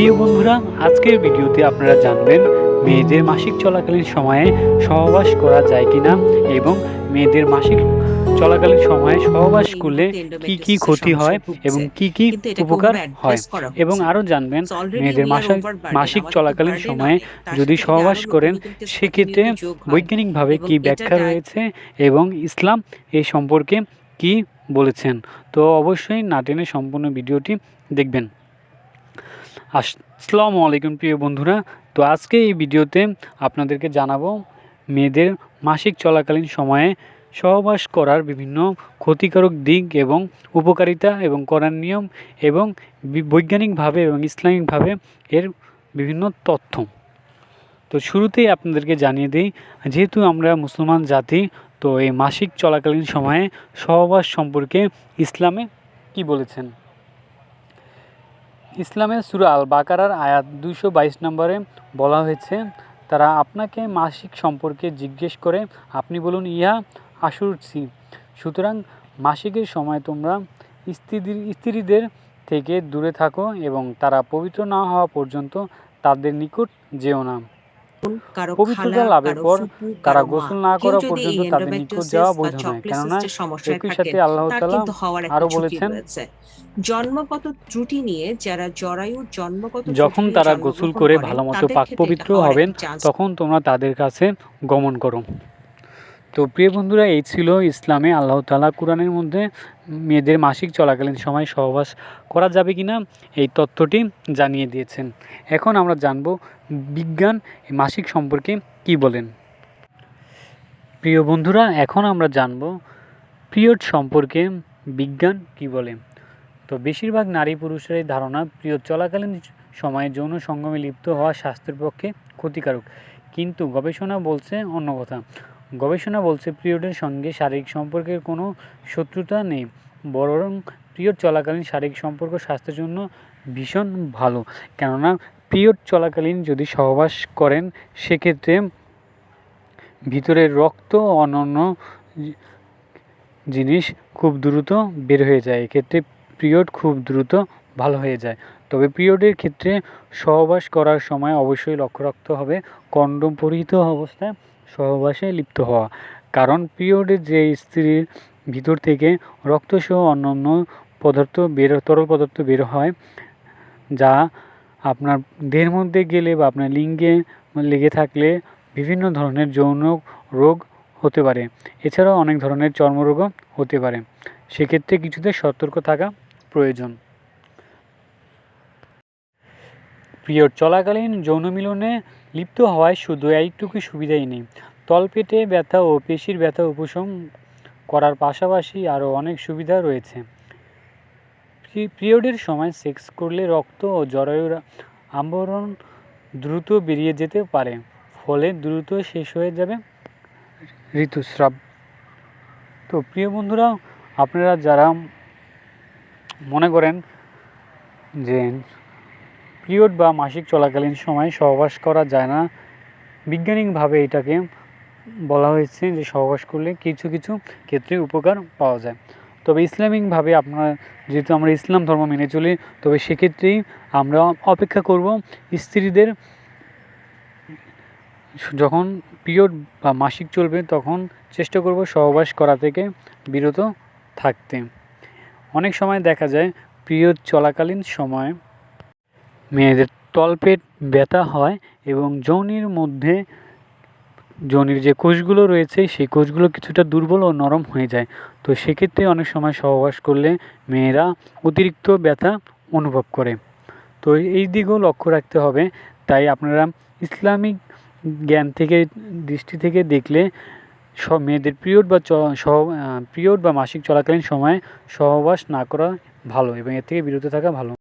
প্রিয় বন্ধুরা, আজকের ভিডিওতে আপনারা জানবেন, মেয়েদের মাসিক চলাকালীন সময়ে সহবাস করা যায় কিনা এবং মেয়েদের মাসিক চলাকালীন সময়ে সহবাস করলে কি কি ক্ষতি হয় এবং কি কি উপকার হয়। এবং আরও জানবেন, মেয়েদের মাসিক মাসিক চলাকালীন সময়ে যদি সহবাস করেন, সেক্ষেত্রে বৈজ্ঞানিকভাবে কি ব্যাখ্যা রয়েছে এবং ইসলাম এই সম্পর্কে কি বলেছেন? তো অবশ্যই না টেনে সম্পূর্ণ ভিডিওটি দেখবেন। আসসালামু আলাইকুম প্রিয় বন্ধুরা। তো আজকে এই ভিডিওতে আপনাদেরকে জানাব মেয়েদের মাসিক চলাকালীন সময়ে সহবাস করার বিভিন্ন ক্ষতিকারক দিক এবং উপকারিতা এবং করার নিয়ম এবং বৈজ্ঞানিকভাবে এবং ইসলামিকভাবে এর বিভিন্ন তথ্য। তো শুরুতেই আপনাদেরকে জানিয়ে দিই, যেহেতু আমরা মুসলমান জাতি, তো এই মাসিক চলাকালীন সময়ে সহবাস সম্পর্কে ইসলামে কি বলেছেন? ইসলামের সুরা আল বাকারার আয়াত দুশো বাইশ নম্বরে বলা হয়েছে, তারা আপনাকে মাসিক সম্পর্কে জিজ্ঞেস করে, আপনি বলুন, ইহা আসুরছি সুতরাং মাসিকের সময় তোমরা স্ত্রীদের স্ত্রীদের থেকে দূরে থাকো এবং তারা পবিত্র না হওয়া পর্যন্ত তাদের নিকট যেও না। পবিত্রতা লাভের পর তারা গোসল না করা পর্যন্ত তাদের নিকট যাওয়া বৈধ নয়। কেননা একই সাথে আল্লাহ তাআলা কিন্তু হওয়ার একটা আরও বলেছেন জন্মগত ত্রুটি নিয়ে যারা জরায়ু জন্মগত যখন তারা গোসল করে ভালো মতো পাক পবিত্র হবেন তখন তোমরা তাদের কাছে গমন করো। তো প্রিয় বন্ধুরা, এই ছিল ইসলামে আল্লাহ তালা কোরআনের মধ্যে মেয়েদের মাসিক চলাকালীন সময় সহবাস করা যাবে কি না এই তথ্যটি জানিয়ে দিয়েছেন। এখন আমরা জানব বিজ্ঞান মাসিক সম্পর্কে কি বলেন। প্রিয় বন্ধুরা, এখন আমরা জানব পিরিয়ড সম্পর্কে বিজ্ঞান কি বলে। তো বেশিরভাগ নারী পুরুষের এই ধারণা, পিরিয়ড চলাকালীন সময়ে যৌন সঙ্গমে লিপ্ত হওয়া স্বাস্থ্যের পক্ষে ক্ষতিকারক। কিন্তু গবেষণা বলছে অন্য কথা। গবেষণা বলছে পিরিয়ডের সঙ্গে শারীরিক সম্পর্কের কোনো শত্রুতা নেই, বরং পিরিয়ড চলাকালীন শারীরিক সম্পর্ক স্বাস্থ্যের জন্য ভীষণ ভালো। কেননা, পিরিয়ড চলাকালীন যদি সহবাস করেন, সেক্ষেত্রে ভিতরের রক্ত অন্যান্য জিনিস খুব দ্রুত বের হয়ে যায়। এক্ষেত্রে পিরিয়ড খুব দ্রুত ভালো হয়ে যায়। তবে পিরিয়ডের ক্ষেত্রে সহবাস করার সময় অবশ্যই লক্ষ্য রাখতে হবে। কন্ডোম পরিহিত অবস্থায় সহবাসে লিপ্ত হওয়া। কারণ পিরিয়ডের যে স্ত্রীর ভিতর থেকে রক্তসহ অন্যান্য পদার্থ বের, তরল পদার্থ বের হয়, যা আপনার দেহের মধ্যে গেলে বা আপনার লিঙ্গে লেগে থাকলে বিভিন্ন ধরনের যৌন রোগ হতে পারে। এছাড়াও অনেক ধরনের চর্মরোগও হতে পারে। সেক্ষেত্রে কিছুতে সতর্ক থাকা প্রয়োজন। পিরিয়ড চলাকালীন যৌন মিলনে লিপ্ত হওয়ায় শুধু এইটুকু সুবিধাই নেই। তলপেটে ব্যথা ও পেশির ব্যথা উপশম করার পাশাপাশি আরও অনেক সুবিধা রয়েছে। পিরিয়ডের সময় সেক্স করলে রক্ত ও জরায়ুর আবরণ দ্রুত বেরিয়ে যেতে পারে, ফলে দ্রুত শেষ হয়ে যাবে ঋতুস্রাব। তো প্রিয় বন্ধুরা, আপনারা যারা মনে করেন যে পিরিয়ড বা মাসিক চলাকালীন সময় সহবাস করা যায় না। বিজ্ঞানিকভাবে এটাকে বলা হয়েছে যে সহবাস করলে কিছু কিছু ক্ষেত্রে উপকার পাওয়া যায়। তবে ইসলামিকভাবে আপনার যেহেতু আমরা ইসলাম ধর্ম মেনে চলি, তবে সেক্ষেত্রেই আমরা অপেক্ষা করব স্ত্রীদের যখন পিরিয়ড বা মাসিক চলবে তখন চেষ্টা করব সহবাস করা থেকে বিরত থাকতে। অনেক সময় দেখা যায় পিরিয়ড চলাকালীন সময় মেয়েদের তলপেট ব্যথা হয় এবং যৌনির মধ্যে যৌনির যে কোষগুলো রয়েছে, সেই কোষগুলো কিছুটা দুর্বল ও নরম হয়ে যায়। তো সেক্ষেত্রে অনেক সময় সহবাস করলে মেয়েরা অতিরিক্ত ব্যথা অনুভব করে। তো এই দিকেও লক্ষ্য রাখতে হবে। তাই আপনারা ইসলামিক জ্ঞান থেকে, দৃষ্টি থেকে দেখলে সব মেয়েদের পিরিয়ড বা সহ পিরিয়ড বা মাসিক চলাকালীন সময়ে সহবাস না করা ভালো এবং এর থেকে বিরত থাকা ভালো।